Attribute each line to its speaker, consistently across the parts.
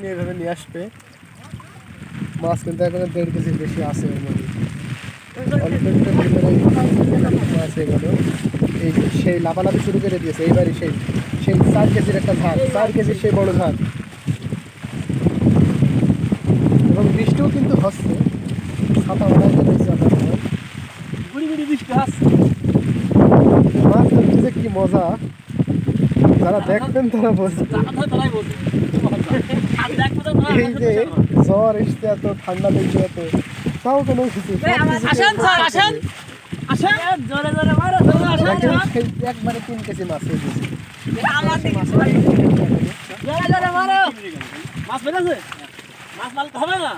Speaker 1: নিয়ে এভাবে নিয়ে আসবে। মাছ কিন্তু এখানে দেড় কেজির বেশি আছে এর মধ্যে। মাছ এগুলো এই সেই লাফালাফি শুরু করে দিয়েছে, এইবারই সেই সেই চার কেজির একটা ঝাঁক চার কেজির সেই বড় ঝাঁক এবং বৃষ্টিও কিন্তু হচ্ছে। ছাতা ওড়াইতে রয়েছে
Speaker 2: বৃষ্টি আসছে
Speaker 1: মাছ ধরতে কি মজা। যারা দেখবেন তারা
Speaker 2: বলছে
Speaker 1: এই যে জ্বর এসছে এত ঠান্ডা লেগেছে এত। তাও কোনো কিছু
Speaker 2: আসেন স্যার আসেন আসেন। জোরে জোরে মারো আসেন।
Speaker 1: সেই একবারে তিন কেজি মাছ হয়ে গেছে।
Speaker 2: আমার দিকে জোরে জোরে মারো। মাছ বেড়েছে মাছ মারতে হবে না?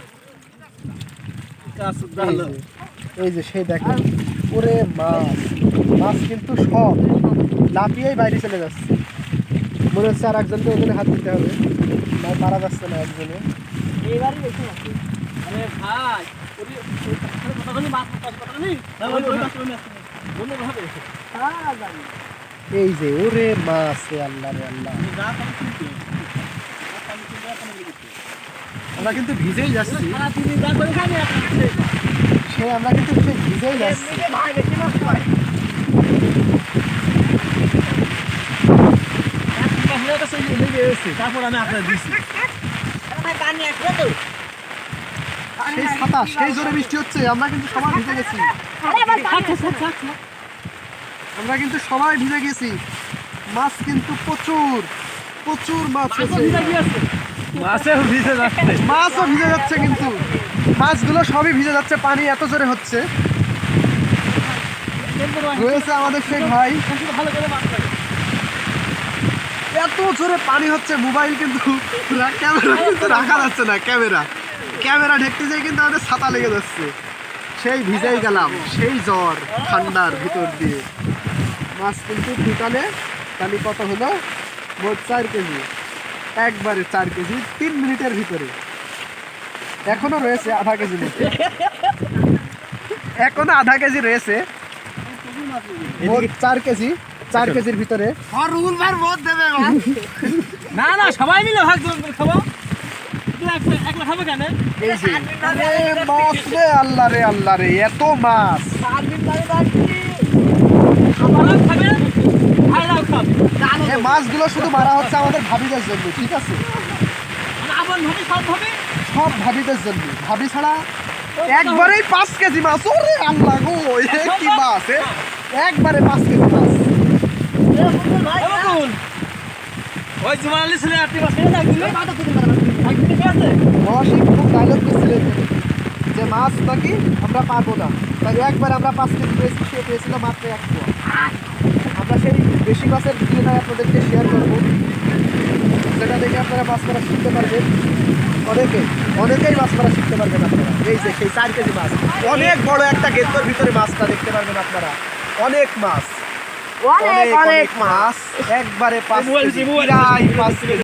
Speaker 1: এই যে, এই যে সেই দেখেন। ওরে মাছ। মাছ কিন্তু সব। লাফিয়েই বাইরে চলে যাচ্ছে। মনে হচ্ছে আর একজনকে ওখানে হাত দিতে হবে। না পারা যাচ্ছে না একজনে
Speaker 2: এইবারই বেশি মাছ আরে ভাই হ্যাঁ
Speaker 1: এই যে ওরে মাছ রে আল্লাহ রে আল্লাহ। আমরা কিন্তু ভিজেই যাচ্ছি। সে আমরা কিন্তু ভিজেই যাচ্ছি।
Speaker 2: তারপর আমি আপনার দিচ্ছি।
Speaker 1: সেই ছাতা সেই জোরে বৃষ্টি হচ্ছে আমরা কিন্তু সবাই ভিজে গেছি। আমরা কিন্তু সবাই ভিজে গেছি। মাছ কিন্তু প্রচুর প্রচুর মাছ
Speaker 2: মাছেও ভিজে যাচ্ছে।
Speaker 1: মাছও ভিজে যাচ্ছে কিন্তু। মাছগুলো সবই ভিজে যাচ্ছে পানি এত জোরে হচ্ছে। রয়েছে আমাদের সেই ভাই।
Speaker 2: ভালো করে
Speaker 1: এত জোরে পানি হচ্ছে মোবাইল কিন্তু ক্যামেরা কিন্তু রাখা যাচ্ছে না ক্যামেরা। ক্যামেরা ঢেকতে যেয়ে কিন্তু আমাদের ছাতা লেগে যাচ্ছে। সেই ভিজেই গেলাম সেই জ্বর ঠান্ডার ভিতর দিয়ে। মাছ কিন্তু দোকানে তাহলে কত হলো? মোট চার কেজি। একবারে চার কেজি তিন মিনিটের ভিতরে। এখনও রয়েছে আধা কেজি মতো এখনও আধা কেজি রয়েছে। মোট চার কেজি। চার কেজির ভিতরে।
Speaker 2: না না সবাই মিলে ভাগ করে খাব।
Speaker 1: আল্লাহ রে আল্লাহ রে এত মাছ। মাছগুলো শুধু মারা হচ্ছে আমাদের ভাবিদের জন্য ঠিক আছে?
Speaker 2: মানে সব
Speaker 1: ভাবিদের জন্য। ভাবি ছাড়া একবারেই পাঁচ কেজি মাছ ওরে আল্লাহ গো এ কি মাছ একবারে পাঁচ কেজি মাছ।
Speaker 2: ওই আছে
Speaker 1: মহাশিব খুব ডায়লগ দিচ্ছিলেন যে মাছ নাকি আমরা পাবো না তাই একবার আমরা পাঁচ কেজি পেয়েছি সে পেয়েছিল মাত্র এক আমরা সেই বেশি মাছের ভিডিওটা আপনাদেরকে শেয়ার করব যেটা দেখে আপনারা মাছ মারা শিখতে পারবেন অনেকে অনেকেই মাছ মারা শিখতে পারবেন আপনারা এই যে সেই চার কেজি মাছ অনেক বড় একটা গেন্দর ভিতরে মাছটা দেখতে পারবেন আপনারা। অনেক মাছ। অনেক অনেক মাছ। একবারে পাঁচ কেজি প্রায় পাঁচ কেজি।